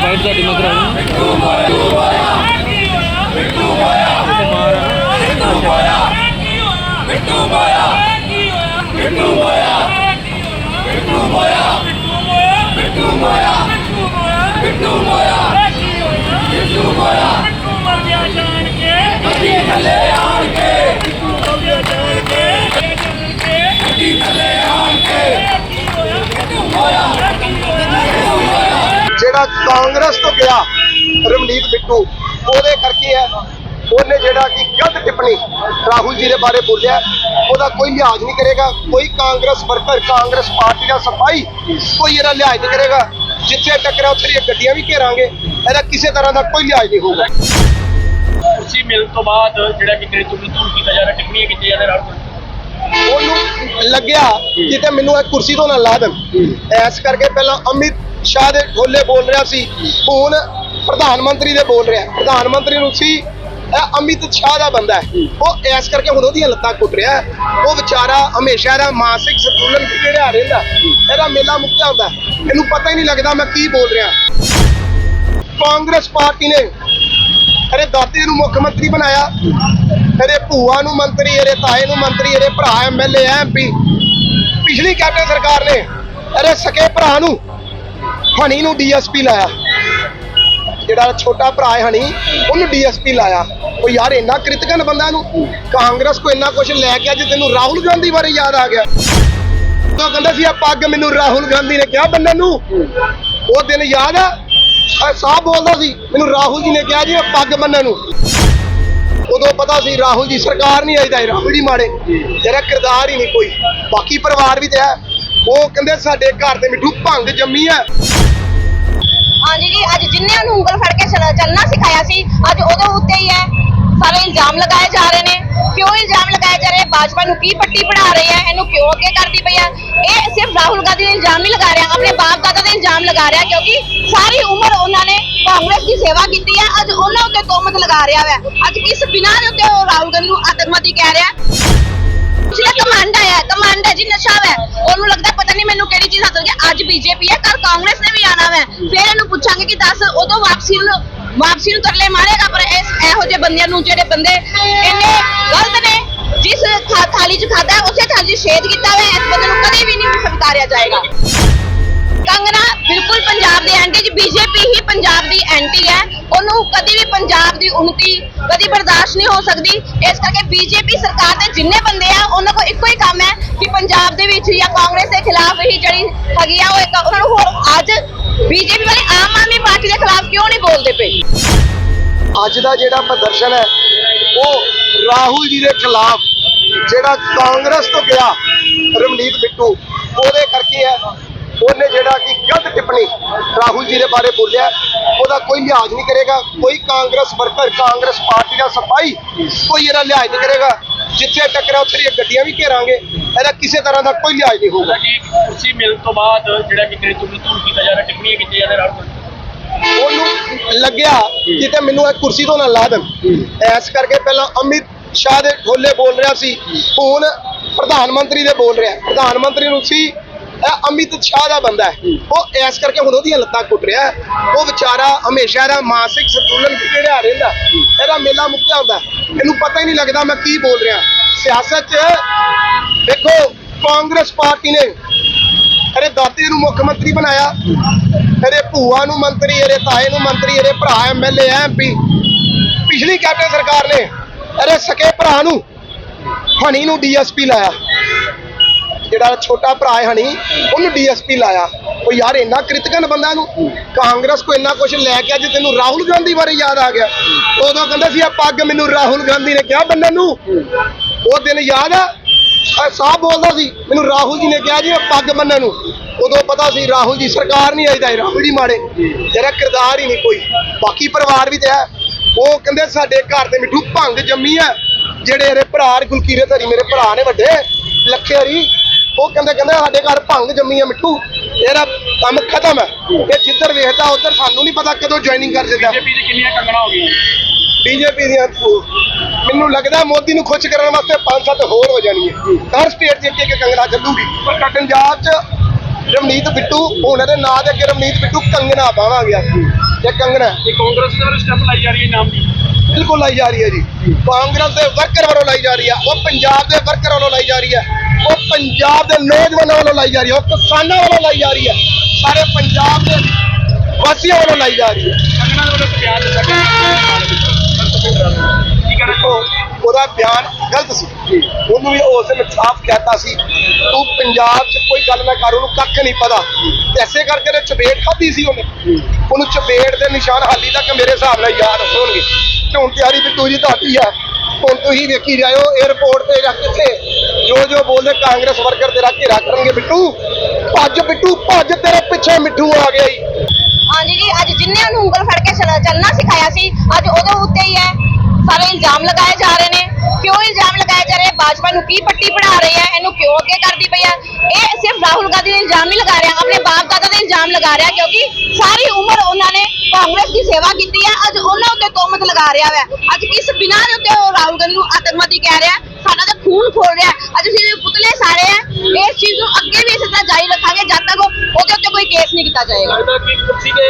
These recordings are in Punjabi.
ਸਾਈਡ ਤੁਹਾਡੀ ਮੈਂ ਕਰਾਉਣੀ ਜਿਹੜਾ ਕਾਂਗਰਸ ਤੋਂ ਗਿਆ ਰਮਨੀਤ ਬਿੱਟੂ, ਉਹਦੇ ਕਰਕੇ ਹੈ। ਉਹਨੇ ਜਿਹੜਾ ਕਿ ਗਲਤ ਟਿੱਪਣੀ ਰਾਹੁਲ ਜੀ ਦੇ ਬਾਰੇ ਬੋਲਿਆ। ਉਹਦਾ ਕੋਈ ਲਿਹਾਜ਼ ਨਹੀਂ ਕਰੇਗਾ, ਕੋਈ ਕਾਂਗਰਸ ਵਰਕਰ, ਕਾਂਗਰਸ ਪਾਰਟੀ ਦਾ ਸਫ਼ਾਈ ਕੋਈ ਇਹਦਾ ਲਿਹਾਜ਼ ਨਹੀਂ ਕਰੇਗਾ। ਜਿੱਥੇ ਟੱਕਰਾ ਉੱਥੇ ਗੱਡੀਆਂ ਵੀ ਘੇਰਾਂਗੇ, ਇਹਦਾ ਕਿਸੇ ਤਰ੍ਹਾਂ ਦਾ ਕੋਈ ਲਿਹਾਜ਼ ਨਹੀਂ ਹੋਊਗਾ। ਕੁਰਸੀ ਮਿਲਣ ਤੋਂ ਬਾਅਦ ਜਿਹੜਾ ਕਿ ਤੇਰੇ ਚੁਗਲੀ ਧੂਲ ਕੀਤਾ ਜਾ ਰਿਹਾ, ਟਿੱਪਣੀਆਂ ਕੀਤੀਆਂ ਜਾ ਰਹੀਆਂ ਉਹਨੂੰ ਲੱਗਿਆ ਕਿਤੇ ਮੈਨੂੰ ਇਹ ਕੁਰਸੀ ਤੋਂ ਨਾ ਲਾ ਦੇਣ। ਐਸ ਕਰਕੇ ਪਹਿਲਾਂ ਅਮਿਤ ਸ਼ਾਹ ਦੇ ਢੋਲੇ ਬੋਲ ਰਿਹਾ ਸੀ, ਹੁਣ ਪ੍ਰਧਾਨ ਮੰਤਰੀ ਦੇ ਬੋਲ ਰਿਹਾ। ਪ੍ਰਧਾਨ ਮੰਤਰੀ ਨੂੰ ਸੀ, ਇਹ ਅਮਿਤ ਸ਼ਾਹ ਦਾ ਬੰਦਾ ਹੈ। ਉਹ ਐਸ ਕਰਕੇ ਹੁਣ ਉਹਦੀਆਂ ਲੱਤਾਂ ਕੁੱਟ ਰਿਹਾ ਉਹ ਵਿਚਾਰਾ ਹਮੇਸ਼ਾ ਇਹਦਾ ਮਾਨਸਿਕ ਸੰਤੁਲਨ ਵਿਗੜਿਆ ਰਹਿੰਦਾ ਇਹਦਾ ਮੇਲਾ ਮੁੱਕਿਆ ਹੁੰਦਾ ਇਹਨੂੰ ਪਤਾ ਹੀ ਨਹੀਂ ਲੱਗਦਾ ਮੈਂ ਕੀ ਬੋਲ ਰਿਹਾ। ਕਾਂਗਰਸ ਪਾਰਟੀ ਨੇ ਇਹਦੇ ਦਾਦੇ ਨੂੰ ਮੁੱਖ ਮੰਤਰੀ ਬਣਾਇਆ ਇਹਦੇ ਭੂਆ ਨੂੰ ਮੰਤਰੀ ਇਹਦੇ ਤਾਏ ਨੂੰ ਮੰਤਰੀ ਇਹਦੇ ਭਰਾ ਐਮਐਲਏ ਐਮਪੀ ਪਿਛਲੀ ਕੈਪਟਨ ਸਰਕਾਰ ਨੇ ਇਹਦੇ ਸਕੇ ਭਰਾ ਨੂੰ ਹਣੀ ਨੂੰ ਡੀਐਸਪੀ ਲਾਇਆ। ਜਿਹੜਾ ਛੋਟਾ ਭਰਾ ਹੈ ਹਣੀ, ਉਹਨੂੰ ਡੀਐਸਪੀ ਲਾਇਆ। ਉਹ ਯਾਰ ਇੰਨਾ ਕ੍ਰਿਤਕਨ ਬੰਦਾ ਨੂੰ ਕਾਂਗਰਸ ਕੋ ਇੰਨਾ ਕੁਝ ਲੈ ਕੇ ਅੱਜ ਤੈਨੂੰ ਰਾਹੁਲ ਗਾਂਧੀ ਬਾਰੇ ਯਾਦ ਆ ਗਿਆ। ਉਹ ਕਹਿੰਦਾ ਸੀ ਆ ਪੱਗ ਮੈਨੂੰ ਰਾਹੁਲ ਗਾਂਧੀ ਨੇ ਕਿਹਾ ਬੰਨਣ ਨੂੰ। ਉਹ ਦਿਨ ਯਾਦ ਆ ਸਾਹ ਬੋਲਦਾ ਸੀ। ਮੈਨੂੰ ਰਾਹੁਲ ਜੀ ਨੇ ਕਿਹਾ ਜੀ, ਇਹ ਪੱਗ ਮੰਨਣ ਨੂੰ। ਉਦੋਂ ਪਤਾ ਸੀ ਰਾਹੁਲ ਜੀ ਸਰਕਾਰ ਨਹੀਂ ਆਈ ਤਾਂ ਰਾਹੁਲ ਜੀ ਮਾੜੇ। ਜਿਹੜਾ ਕਿਰਦਾਰ ਹੀ ਨਹੀਂ ਕੋਈ। ਬਾਕੀ ਪਰਿਵਾਰ ਵੀ ਤੇ ਹੈ। ਉਹ ਕਹਿੰਦੇ ਸਾਡੇ ਘਰ ਦੇ ਮਿੱਠੂ ਭੰਗ ਜੰਮੀ ਹੈ ਹਾਂਜੀ ਜੀ, ਅੱਜ ਜਿੰਨਿਆਂ ਨੂੰ ਉਂਗਲ ਫੜ ਕੇ ਚੱਲਣਾ ਸਿਖਾਇਆ ਸੀ ਅੱਜ ਉਹਦੇ ਉੱਤੇ ਹੀ ਹੈ ਸਾਰੇ ਇਲਜ਼ਾਮ ਲਗਾਏ ਜਾ ਰਹੇ ਨੇ ਕਿਉਂ ਇਲਜ਼ਾਮ ਲਗਾਏ ਜਾ ਰਹੇ ਭਾਜਪਾ ਨੂੰ ਕੀ ਪੱਟੀ ਪੜਾ ਰਹੇ ਹੈ ਇਹਨੂੰ ਕਿਉਂ ਅੱਗੇ ਕਰਦੀ ਪਈ ਹੈ ਇਹ ਸਿਰਫ ਰਾਹੁਲ ਗਾਂਧੀ ਦੇ ਇਲਜ਼ਾਮ ਨਹੀਂ ਲਗਾ ਰਿਹਾ, ਆਪਣੇ ਬਾਪ ਦਾਦਾ ਦੇ ਇਲਜ਼ਾਮ ਲਗਾ ਰਿਹਾ, ਕਿਉਂਕਿ ਸਾਰੀ ਉਮਰ ਉਹਨਾਂ ਨੇ ਕਾਂਗਰਸ ਦੀ ਸੇਵਾ ਕੀਤੀ ਹੈ ਅੱਜ ਉਹਨਾਂ ਉੱਤੇ ਤੋਮਤ ਲਗਾ ਰਿਹਾ ਹੈ ਅੱਜ ਕਿਸ ਬਿਨਾਂ ਦੇ ਉੱਤੇ ਉਹ ਰਾਹੁਲ ਗਾਂਧੀ ਨੂੰ ਆਤੰਕਵਾਦੀ ਕਹਿ ਰਿਹਾ? ਹੈ ਕਮਾਂਡ ਆਇਆ ਕਮਾਂਡ ਹੈ ਜੀ, ਨਸ਼ਾ ਹੈ ਉਹਨੂੰ ਲੱਗਦਾ ਪਤਾ ਨਹੀਂ ਮੈਨੂੰ ਕਿਹੜੀ ਚੀਜ਼ ਹੱਥ ਲੱਗੀ। ਅੱਜ ਬੀਜੇਪੀ ਹੈ ਕੱਲ ਕਾਂਗਰਸ ਨੇ ਵੀ ਆਣਾ ਹੈ ਫਿਰ ਇਹਨੂੰ ਪੁੱਛਾਂਗੇ ਕਿ ਦੱਸ, ਉਦੋਂ ਵਾਪਸੀ ਨੂੰ ਵਾਪਸੀ ਨੂੰ ਤਰਲੇ ਮਾਰੇਗਾ, ਪਰ ਇਸ ਇਹੋ ਜਿਹੇ ਬੰਦਿਆਂ ਨੂੰ ਜਿਹੜੇ ਬੰਦੇ ਇੰਨੇ ਗਲਤ ਨੇ ਜਿਸ ਥਾ- ਥਾਲੀ 'ਚ ਖਾਦਾ ਉਸੇ ਥਾਲੀ 'ਚ ਛੇਦ ਕੀਤਾ ਹੋਇਆ, ਇਸ ਬੰਦੇ ਨੂੰ ਕਦੇ ਵੀ ਨਹੀਂ ਸਵੀਕਾਰਿਆ ਜਾਏਗਾ। ਕੰਗਨਾ ਬਿਲਕੁਲ ਪੰਜਾਬ ਦੇ ਐਂਟੀ ਜੀ, ਬੀਜੇਪੀ ਹੀ ਪੰਜਾਬ ਦੀ ਐਂਟੀ ਹੈ। ਉਹਨੂੰ ਕਦੀ ਵੀ ਪੰਜਾਬ ਦੀ ਉન્નਤੀ ਕਦੀ ਬਰਦਾਸ਼ਤ ਨਹੀਂ ਹੋ ਸਕਦੀ। ਇਸ ਕਰਕੇ ਬੀਜੇਪੀ ਸਰਕਾਰ ਦੇ ਜਿੰਨੇ ਬੰਦੇ ਆ, ਉਹਨਾਂ ਕੋਲ ਇੱਕੋ ਹੀ ਕੰਮ ਹੈ ਕਿ ਪੰਜਾਬ ਦੇ ਵਿੱਚ ਜਾਂ ਕਾਂਗਰਸ ਦੇ ਖਿਲਾਫ ਹੀ ਜਿਹੜੀ ਹੈਗੀ ਆ, ਉਹ ਇੱਕ ਉਹਨਾਂ ਨੂੰ ਹੋਰ ਅੱਜ ਬੀਜੇਪੀ ਵਾਲੇ ਆਮ ਆਦਮੀ ਪਾਰਟੀ ਦੇ ਖਿਲਾਫ ਕਿਉਂ ਨਹੀਂ ਬੋਲਦੇ ਪਏ? ਅੱਜ ਦਾ ਜਿਹੜਾ ਪ੍ਰਦਰਸ਼ਨ ਹੈ ਉਹ ਰਾਹੁਲ ਜੀ ਦੇ ਖਿਲਾਫ ਜਿਹੜਾ ਕਾਂਗਰਸ ਤੋਂ ਗਿਆ ਰਮਨੀਤ ਬਿੱਟੂ ਉਹਦੇ ਕਰਕੇ ਹੈ। ਉਹਨੇ ਜਿਹੜਾ ਕਿ ਗਲਤ ਟਿੱਪਣੀ ਰਾਹੁਲ ਜੀ ਦੇ ਬਾਰੇ ਬੋਲਿਆ। ਉਹਦਾ ਕੋਈ ਲਿਹਾਜ਼ ਨਹੀਂ ਕਰੇਗਾ, ਕੋਈ ਕਾਂਗਰਸ ਵਰਕਰ, ਕਾਂਗਰਸ ਪਾਰਟੀ ਦਾ ਸਫ਼ਾਈ ਕੋਈ ਇਹਦਾ ਲਿਹਾਜ਼ ਨਹੀਂ ਕਰੇਗਾ। ਜਿੱਥੇ ਟੱਕਰਾ ਉੱਥੇ ਗੱਡੀਆਂ ਵੀ ਘੇਰਾਂਗੇ, ਇਹਦਾ ਕਿਸੇ ਤਰ੍ਹਾਂ ਦਾ ਕੋਈ ਲਿਹਾਜ਼ ਨਹੀਂ ਹੋਊਗਾ। ਕਿ ਕੁਰਸੀ ਮਿਲਣ ਤੋਂ ਬਾਅਦ ਜਿਹੜਾ ਕਿ ਤੇਰੇ ਚੁਗਲੀ ਧੂਲ ਕੀਤਾ ਜਾ ਰਿਹਾ, ਟਿੱਪਣੀਆਂ ਕੀਤੀਆਂ ਜਾ ਰਹੀਆਂ ਉਹਨੂੰ ਲੱਗਿਆ ਕਿਤੇ ਮੈਨੂੰ ਇਹ ਕੁਰਸੀ ਤੋਂ ਨਾ ਲਾ ਦੇਣ। ਐਸ ਕਰਕੇ ਪਹਿਲਾਂ ਅਮਿਤ ਸ਼ਾਹ ਦੇ ਢੋਲੇ ਬੋਲ ਰਿਹਾ ਸੀ, ਹੁਣ ਪ੍ਰਧਾਨ ਮੰਤਰੀ ਦੇ ਬੋਲ ਰਿਹਾ। ਪ੍ਰਧਾਨ ਮੰਤਰੀ ਨੂੰ ਸੀ ਅਮਿਤ ਸ਼ਾਹ ਦਾ ਬੰਦਾ ਹੈ। ਉਹ ਐਸ ਕਰਕੇ ਹੁਣ ਉਹਦੀਆਂ ਲੱਤਾਂ ਕੁੱਟ ਰਿਹਾ ਉਹ ਵਿਚਾਰਾ ਹਮੇਸ਼ਾ ਇਹਦਾ ਮਾਨਸਿਕ ਸੰਤੁਲਨ ਵਿਗੜਿਆ ਰਹਿੰਦਾ ਇਹਦਾ ਮੇਲਾ ਮੁੱਕਿਆ ਹੁੰਦਾ ਇਹਨੂੰ ਪਤਾ ਹੀ ਨਹੀਂ ਲੱਗਦਾ ਮੈਂ ਕੀ ਬੋਲ ਰਿਹਾ। ਸਿਆਸਤ 'ਚ ਦੇਖੋ, ਕਾਂਗਰਸ ਪਾਰਟੀ ਨੇ ਅਰੇ ਦਾਦੇ ਨੂੰ ਮੁੱਖ ਮੰਤਰੀ ਬਣਾਇਆ। ਇਹਦੇ ਭੂਆ ਨੂੰ ਮੰਤਰੀ ਇਹਦੇ ਤਾਏ ਨੂੰ ਮੰਤਰੀ ਇਹਦੇ ਭਰਾ ਐਮਐਲਏ ਐਮਪੀ ਪਿਛਲੀ ਕੈਪਟਨ ਸਰਕਾਰ ਨੇ ਇਹਦੇ ਸਕੇ ਭਰਾ ਨੂੰ, ਹਣੀ ਨੂੰ ਡੀਐਸਪੀ ਲਾਇਆ। ਜਿਹੜਾ ਛੋਟਾ ਭਰਾ ਹੈ ਹਣੀ, ਉਹਨੂੰ ਡੀਐਸਪੀ ਲਾਇਆ। ਉਹ ਯਾਰ ਇੰਨਾ ਕ੍ਰਿਤਕਨ ਬੰਦਾ ਨੂੰ, ਕਾਂਗਰਸ ਕੋ ਇੰਨਾ ਕੁਝ ਲੈ ਕੇ ਅੱਜ ਤੈਨੂੰ ਰਾਹੁਲ ਗਾਂਧੀ ਬਾਰੇ ਯਾਦ ਆ ਗਿਆ। ਉਦੋਂ ਕਹਿੰਦਾ ਸੀ ਆ ਪੱਗ ਮੈਨੂੰ ਰਾਹੁਲ ਗਾਂਧੀ ਨੇ ਕਿਹਾ ਬੰਨਣ ਨੂੰ। ਉਹ ਦਿਨ ਯਾਦ ਆ ਆ ਸਾਹ ਬੋਲਦਾ ਸੀ, ਮੈਨੂੰ ਰਾਹੁਲ ਜੀ ਨੇ ਕਿਹਾ ਜੀ ਪੱਗ ਬੰਨਣ ਨੂੰ। ਉਦੋਂ ਪਤਾ ਸੀ ਰਾਹੁਲ ਜੀ ਸਰਕਾਰ ਨਹੀਂ ਆਈ ਤਾਂ ਇਹ ਰਾਹੁਲ ਜੀ ਮਾੜੇ। ਤੇਰਾ ਕਿਰਦਾਰ ਹੀ ਨਹੀਂ ਕੋਈ। ਬਾਕੀ ਪਰਿਵਾਰ ਵੀ ਤੇ ਹੈ। ਉਹ ਕਹਿੰਦੇ ਸਾਡੇ ਘਰ ਦੇ ਮਿੱਠੂ ਭੰਗ ਜੰਮੀ ਹੈ ਜਿਹੜੇ ਇਹਦੇ ਭਰਾ ਗੁਲਕੀਰੇ ਧਰੀ ਮੇਰੇ ਭਰਾ ਨੇ ਵੱਡੇ ਲੱਖੇ ਹਰੀ ਉਹ ਕਹਿੰਦੇ ਕਹਿੰਦੇ ਸਾਡੇ ਘਰ ਭੰਗ ਜੰਮੀ ਹੈ ਮਿੱਠੂ। ਇਹਦਾ ਕੰਮ ਖਤਮ ਹੈ। ਇਹ ਜਿੱਧਰ ਵੇਖਦਾ ਉਧਰ ਸਾਨੂੰ ਨਹੀਂ ਪਤਾ ਕਦੋਂ ਜੁਆਇਨਿੰਗ ਕਰ ਦਿੰਦਾ। ਬੀਜੇਪੀ ਦੀ ਕਿੰਨੀਆਂ ਕੰਗਣਾ ਹੋ ਗਈਆਂ? ਬੀਜੇਪੀ ਦੀਆਂ ਮੈਨੂੰ ਲੱਗਦਾ ਮੋਦੀ ਨੂੰ ਖੁਸ਼ ਕਰਨ ਵਾਸਤੇ ਪੰਜ ਸੱਤ ਹੋਰ ਹੋ ਜਾਣੀਆਂ। ਹਰ ਸਟੇਟ 'ਚ ਇੱਕ ਇੱਕ ਕੰਗਣਾ ਚੱਲੂਗੀ। ਪਰ ਪੰਜਾਬ 'ਚ ਬਿੱਟੂ ਹੁਣ ਇਹਦੇ ਨਾਂ ਤੇ ਅੱਗੇ ਰਵਨੀਤ ਬਿੱਟੂ ਕੰਗਣਾ ਪਾਵਾਂਗੇ ਅਸੀਂ ਇਹ ਕੰਗਣਾ। ਤੇ ਕਾਂਗਰਸ ਦੇ ਵੱਲੋਂ ਸਟੈਪ ਲਾਈ ਜਾ ਰਹੀ ਹੈ ਨਾਮ ਦੀ। ਬਿਲਕੁਲ ਲਾਈ ਜਾ ਰਹੀ ਹੈ ਜੀ। ਕਾਂਗਰਸ ਦੇ ਵਰਕਰ ਵੱਲੋਂ ਲਾਈ ਜਾ ਰਹੀ ਹੈ ਉਹ ਪੰਜਾਬ ਦੇ ਵਰਕਰ ਵੱਲੋਂ ਲਾਈ ਜਾ ਰਹੀ ਹੈ ਉਹ ਪੰਜਾਬ ਦੇ ਨੌਜਵਾਨਾਂ ਵੱਲੋਂ ਲਾਈ ਜਾ ਰਹੀ ਹੈ ਉਹ ਕਿਸਾਨਾਂ ਵੱਲੋਂ ਲਾਈ ਜਾ ਰਹੀ ਹੈ ਸਾਰੇ ਪੰਜਾਬ ਦੇ ਵਾਸੀਆਂ ਵੱਲੋਂ ਲਾਈ ਜਾ ਰਹੀ ਹੈ। ਕੰਗਣਾ ਦੇ ਵੱਲੋਂ ਬਿਆਨ ਦਿੱਤਾ ਗਿਆ ਉਹਦਾ ਬਿਆਨ ਗਲਤ ਸੀ। ਉਹਨੂੰ ਵੀ ਉਸ ਦਿਨ ਸਾਫ਼ ਕਹਿਤਾ ਸੀ। ਤੂੰ ਪੰਜਾਬ 'ਚ ਕੋਈ ਗੱਲ ਨਾ ਕਰ, ਉਹਨੂੰ ਕੱਖ ਨਹੀਂ ਪਤਾ। ਤੇ ਐਸੇ ਕਰਕੇ ਤੇ ਚਪੇੜ ਖਾਧੀ ਸੀ ਉਹਨੇ। ਉਹਨੂੰ ਚਪੇੜ ਦੇ ਨਿਸ਼ਾਨ ਹਾਲੀ ਤੱਕ ਮੇਰੇ ਹਿਸਾਬ ਨਾਲ ਯਾਦ ਹੋਣਗੇ ਤੇ ਹੁਣ ਤਿਆਰੀ ਬਿੱਟੂ ਜੀ ਤੁਹਾਡੀ ਆ। ਹੁਣ ਤੁਸੀਂ ਵੇਖੀ ਜਾਇਓ 에어ਪੋਰਟ ਤੇ ਜਾਂ ਕਿੱਥੇ, ਜੋ ਜੋ ਬੋਲਦੇ ਕਾਂਗਰਸ ਵਰਕਰ ਤੇਰਾ ਘੇਰਾ ਕਰਨਗੇ ਬਿੱਟੂ। ਭੱਜ ਬਿੱਟੂ, ਭੱਜ, ਤੇਰੇ ਪਿੱਛੇ ਮਿੱਠੂ ਆ ਗਿਆ ਜੀ। ਹਾਂਜੀ ਜੀ, ਅੱਜ ਜਿੰਨਿਆਂ ਨੂੰ ਉਂਗਲ ਫੜ ਕੇ ਚੱਲਣਾ ਸਿਖਾਇਆ ਸੀ, ਅੱਜ ਉਹਦੇ ਉੱਤੇ ਹੀ ਹੈ। ਸਾਰੇ ਇਲਜ਼ਾਮ ਲਗਾਏ ਜਾ ਰਹੇ ਨੇ। ਬਾਜਪਾ ਨੂੰ ਕੀ ਪੱਟੀ ਪੜਾ ਰਹੇ ਹੈ ਇਹਨੂੰ ਕਿਉਂ ਅੱਗੇ ਕਰਦੀ ਪਈ ਹੈ ਇਹ ਸਿਰਫ ਰਾਹੁਲ ਗਾਂਧੀ ਦੇ ਇਲਜ਼ਾਮ ਨਹੀਂ ਲਗਾ ਰਿਹਾ ਆਪਣੇ ਬਾਪ ਦਾਦਾ ਦੇ ਇਲਜ਼ਾਮ ਲਗਾ ਰਿਹਾ ਕਿਉਂਕਿ ਸਾਰੀ ਉਮਰ ਉਹਨਾਂ ਨੇ ਕਾਂਗਰਸ ਦੀ ਸੇਵਾ ਕੀਤੀ ਹੈ ਅੱਜ ਉਹਨਾਂ ਉੱਤੇ ਤੋਮਤ ਲਗਾ ਰਿਹਾ ਹੈ ਅੱਜ ਕਿਸ ਬਿਨਾਂ ਦੇ ਉੱਤੇ ਉਹ ਰਾਹੁਲ ਗਾਂਧੀ ਨੂੰ ਆਤੰਕਵਾਦੀ ਕਹਿ ਰਿਹਾ ਸਾਡਾ ਤਾਂ ਖੂਨ ਖੋਲ ਰਿਹਾ। ਅੱਜ ਅਸੀਂ ਇਹਦੇ ਪੁਤਲੇ ਸਾਰੇ ਹੈ ਇਸ ਚੀਜ਼ ਨੂੰ ਅੱਗੇ ਵੀ ਇਸੇ ਤਰ੍ਹਾਂ ਜਾਰੀ ਰੱਖਾਂਗੇ ਜਦ ਤੱਕ ਉਹ- ਉਹਦੇ ਉੱਤੇ ਕੋਈ ਕੇਸ ਨਹੀਂ ਕੀਤਾ ਜਾਏਗਾ। ਲੱਗਦਾ ਕਿ ਕੁਰਸੀ ਦੇ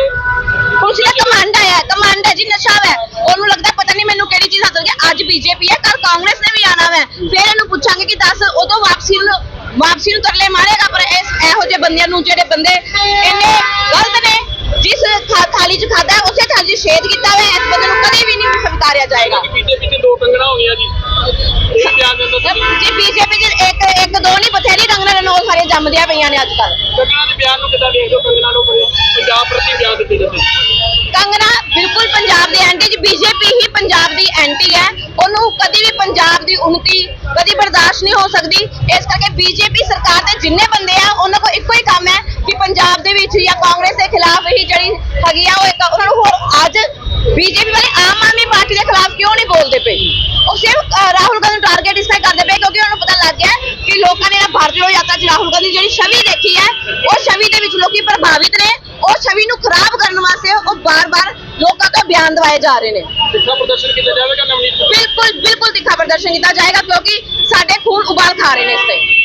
ਪੁਲਿਸ ਦਾ ਕਮਾਂਡ ਆਇਆ ਕਮਾਂਡ ਹੈ ਜੀ ਨਸ਼ਾ ਹੈ ਉਹਨੂੰ ਲੱਗਦਾ ਨਹੀਂ ਮੈਨੂੰ ਕਿਹੜੀ ਚੀਜ਼ ਹਾਸਲ ਗਿਆ ਅੱਜ ਬੀਜੇਪੀ ਹੈ ਕੱਲ ਕਾਂਗਰਸ ਨੇ ਵੀ ਆਣਾ ਹੈ ਫਿਰ ਇਹਨੂੰ ਪੁੱਛਾਂਗੇ ਕਿ ਦੱਸ ਉਦੋਂ ਵਾਪਸੀ ਨੂੰ ਵਾਪਸੀ ਨੂੰ ਤਰਲੇ ਮਾਰੇਗਾ ਪਰ ਇਸ ਇਹੋ ਜਿਹੇ ਬੰਦਿਆਂ ਨੂੰ ਜਿਹੜੇ ਬੰਦੇ ਇੰਨੇ ਗਲਤ ਨੇ ਜਿਸ ਥਾਲੀ 'ਚ ਖਾਦਾ ਉਸੇ ਥਾਲੀ 'ਚ ਛੇਦ ਕੀਤਾ ਹੋਇਆ ਇਸ ਬੰਦੇ ਨੂੰ ਕਦੇ ਵੀ ਨਹੀਂ ਸਵੀਕਾਰਿਆ ਜਾਏਗਾ। ਬੀਜੇਪੀ ਦੋ ਕੰਗਣਾ ਹੋ ਗਈਆਂ ਜੀ। ਇਹ ਬਿਆਨ ਦਿੰਦਾ ਤੁਸੀਂ। ਜੀ ਬੀਜੇਪੀ 'ਚ ਇੱਕ ਇੱਕ ਦੋ ਨਹੀਂ ਬਥੇਰੀ ਰੰਗਣਾ ਨੇ ਸਾਰੀਆਂ ਜੰਮਦੀਆਂ ਪਈਆਂ ਨੇ ਅੱਜ ਕੱਲ੍ਹ ਕੰਗਣਾ ਦੇ ਬਿਆਨ ਨੂੰ ਕਿੱਦਾਂ ਦੇਖਦੇ ਹੋ? ਕੰਗਣਾ ਨੂੰ ਪੰਜਾਬ ਪ੍ਰਤੀ ਬਿਆਨ ਦਿੱਤੇ ਜਾਂਦੇ ਕੰਗਨਾ ਬਿਲਕੁਲ ਪੰਜਾਬ ਦੇ ਐਂਟੀ ਚ ਬੀਜੇਪੀ ਹੀ ਪੰਜਾਬ ਦੀ ਐਂਟੀ ਹੈ। ਉਹਨੂੰ ਕਦੀ ਵੀ ਪੰਜਾਬ ਦੀ ਉન્નਤੀ ਕਦੀ ਬਰਦਾਸ਼ਤ ਨਹੀਂ ਹੋ ਸਕਦੀ। ਇਸ ਕਰਕੇ ਬੀਜੇਪੀ ਸਰਕਾਰ ਦੇ ਜਿੰਨੇ ਬੰਦੇ ਆ, ਉਹਨਾਂ ਕੋਲ ਇੱਕੋ ਹੀ ਕੰਮ ਹੈ ਕਿ ਪੰਜਾਬ ਦੇ ਵਿੱਚ ਜਾਂ ਕਾਂਗਰਸ ਦੇ ਖਿਲਾਫ ਹੀ ਜਿਹੜੀ ਹੈਗੀ ਆ, ਉਹ ਇੱਕ ਉਹਨਾਂ ਨੂੰ ਹੋਰ ਅੱਜ ਬੀਜੇਪੀ ਵਾਲੇ ਆਮ ਆਦਮੀ ਪਾਰਟੀ ਦੇ ਖਿਲਾਫ ਕਿਉਂ ਨਹੀਂ ਬੋਲਦੇ ਪਏ ਉਹ ਸਿਰਫ ਅ, ਰਾਹੁਲ ਗਾਂਧੀ ਨੂੰ ਟਾਰਗੇਟ ਇਸ ਤਰ੍ਹਾਂ ਕਰਦੇ ਪਏ ਕਿਉਂਕਿ ਉਹਨਾਂ ਨੂੰ ਪਤਾ ਲੱਗ ਗਿਆ ਹੈ ਕਿ ਲੋਕਾਂ ਨੇ ਨਾ ਭਾਰਤ ਜੋੜੋ ਯਾਤਰਾ 'ਚ ਰਾਹੁਲ ਗਾਂਧੀ ਜਿਹੜੀ ਛਵੀ ਦੇਖੀ ਹੈ ਉਹ ਛਵੀ ਦੇ ਵਿੱਚ ਲੋਕੀ ਪ੍ਰਭਾਵਿਤ ਨੇ ਉਹ ਛਵੀ ਨੂੰ ਖਰਾਬ ਕਰਨ ਵਾਸਤੇ ਉਹ ਬਾਰ-ਬਾਰ ਲੋਕਾਂ ਤੋਂ ਬਿਆਨ ਦਵਾਏ ਜਾ ਰਹੇ ਨੇ। ਤਿੱਖਾ ਪ੍ਰਦਰਸ਼ਨ ਕੀਤਾ ਜਾਵੇਗਾ ਨਵਨੀਤ? ਬਿਲਕੁਲ ਬਿਲਕੁਲ ਤਿੱਖਾ ਪ੍ਰਦਰਸ਼ਨ ਕੀਤਾ ਜਾਏਗਾ ਕਿਉਂਕਿ ਸਾਡੇ ਖੂਨ ਉਬਾਲ ਖਾ ਰਹੇ ਨੇ ਇਸ ਤੇ।